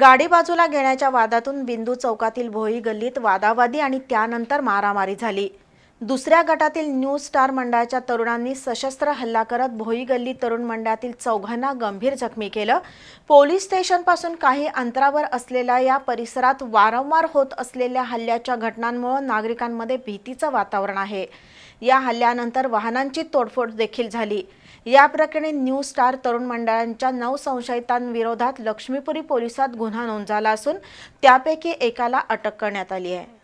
गाडी बाजूला घेण्याच्या वादातून बिंदू चौकातील भोई गल्लीत वादावादी आणि त्यानंतर मारामारी झाली. दुसऱ्या गटातील न्यू स्टार मंडळाच्या तरुणांनी सशस्त्र हल्ला करत भोई गल्ली तरुण मंडळातील चौघांना गंभीर जखमी केलं. पोलीस स्टेशनपासून काही अंतरावर असलेल्या या परिसरात वारंवार होत असलेल्या हल्ल्याच्या घटनांमुळे नागरिकांमध्ये भीतीचं वातावरण आहे. या हल्ल्यानंतर वाहनांची तोडफोड देखील झाली. या प्रकरणी न्यू स्टार तरुण मंडळांच्या नऊ संशयितांविरोधात लक्ष्मीपुरी पोलिसात गुन्हा नोंद झाला असून त्यापैकी एकाला अटक करण्यात आली आहे.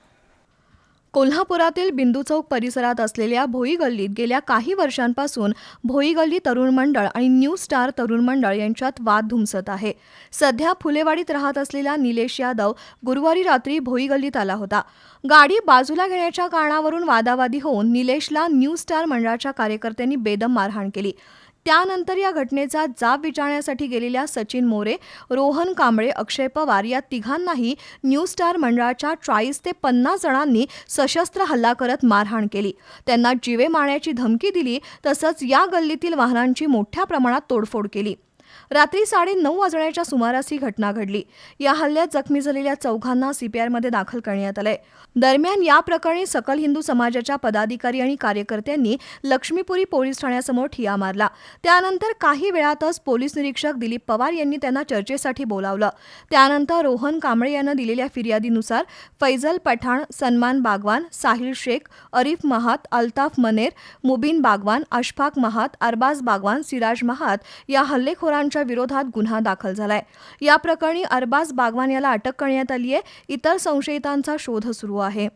कोल्हापुरातील बिंदू चौक परिसरात असलेल्या भोई गल्लीत गेल्या काही वर्षांपासून भोई गल्ली तरुण मंडळ आणि न्यू स्टार तरुण मंडळ यांच्यात वाद धुमसत आहे. सध्या फुलेवाडीत राहत असलेला निलेश यादव गुरुवारी रात्री भोई गल्लीत आला होता. गाडी बाजूला घेण्याच्या कारणावरून वादावादी होऊन निलेशला न्यू स्टार मंडळाच्या कार्यकर्त्यांनी बेदम मारहाण केली. त्यानंतर या घटनेचा जाब विचारण्यासाठी गेलेल्या सचिन मोरे रोहन कांबळे अक्षय पवार या तिघांनाही न्यू स्टार मंडळाच्या चाळीस ते पन्नास जणांनी सशस्त्र हल्ला करत मारहाण केली. त्यांना जीवे मारण्याची धमकी दिली तसंच या गल्लीतील वाहनांची मोठ्या प्रमाणात तोडफोड केली. रात्री साडे नऊ वाजण्याच्या सुमारास ही घटना घडली. या हल्ल्यात जखमी झालेल्या चौघांना सीपीआयमध्ये दाखल करण्यात आलंय. दरम्यान या प्रकरणी सकल हिंदू समाजाच्या पदाधिकारी आणि कार्यकर्त्यांनी लक्ष्मीपुरी पोलीस ठाण्यासमोर ठिया मारला. त्यानंतर काही वेळातच पोलीस निरीक्षक दिलीप पवार यांनी त्यांना चर्चेसाठी बोलावलं. त्यानंतर रोहन कांबळे यांना दिलेल्या फिर्यादीनुसार फैजल पठाण सन्मान बागवान साहिल शेख अरिफ महात अल्ताफ मनेर मुबीन बागवान अशफाक महात अरबाज बागवान सिराज महात या हल्लेखोरांच्या विरोधात गुन्हा दाखल झालाय. या प्रकरणी अरबाज बागवान याला अटक करण्यात आली आहे इतर संशयितांचा शोध सुरू आहे.